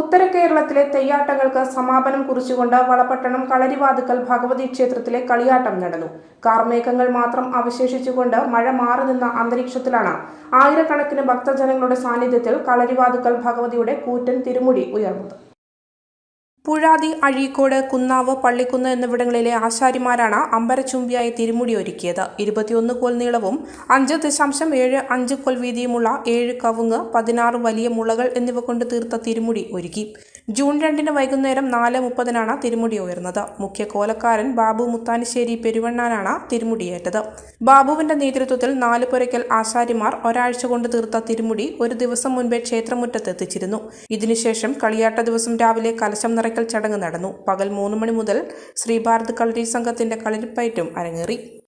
ഉത്തര കേരളത്തിലെ തെയ്യാട്ടങ്ങൾക്ക് സമാപനം കുറിച്ചുകൊണ്ട് വളപട്ടണം കളരിവാതുക്കൽ ഭഗവതി ക്ഷേത്രത്തിലെ കളിയാട്ടം നടന്നു. കാർമേഘങ്ങൾ മാത്രം അവശേഷിച്ചുകൊണ്ട് മഴ മാറി നിന്ന അന്തരീക്ഷത്തിലാണ് ആയിരക്കണക്കിന് ഭക്തജനങ്ങളുടെ സാന്നിധ്യത്തിൽ കളരിവാതുക്കൽ ഭഗവതിയുടെ കൂറ്റൻ തിരുമുടി ഉയർന്നത്. പുഴാതി അഴീക്കോട് കുന്നാവ് പള്ളിക്കുന്ന് എന്നിവിടങ്ങളിലെ ആശാരിമാരാണ് അമ്പരച്ചുംബിയായി തിരുമുടി ഒരുക്കിയത് ഇരുപത്തിയൊന്ന് കോൽ നീളവും അഞ്ച് ദശാംശം ഏഴ് അഞ്ച് കോൽ വീതിയുമുള്ള ഏഴ് കവുങ്ങ് പതിനാറ് വലിയ മുളകൾ എന്നിവ കൊണ്ട് തീർത്ത തിരുമുടി ഒരുക്കി. ജൂൺ രണ്ടിന് വൈകുന്നേരം നാല് മുപ്പതിനാണ് തിരുമുടി ഉയർന്നത്. മുഖ്യ കോലക്കാരൻ ബാബു മുത്താനിശ്ശേരി പെരുവണ്ണാനാണ് തിരുമുടിയേറ്റത്. ബാബുവിന്റെ നേതൃത്വത്തിൽ നാല് പുരയ്ക്കൽ ആശാരിമാർ ഒരാഴ്ച കൊണ്ട് തീർത്ത തിരുമുടി ഒരു ദിവസം മുൻപേ ക്ഷേത്രമുറ്റത്ത് എത്തിച്ചിരുന്നു. ഇതിനുശേഷം കളിയാട്ട ദിവസം രാവിലെ കലശം ചടങ്ങ് നടന്നു. പകൽ മൂന്ന് മണി മുതൽ ശ്രീഭാരത് കളരി സംഘത്തിന്റെ കളരിപ്പയറ്റും അരങ്ങേറി.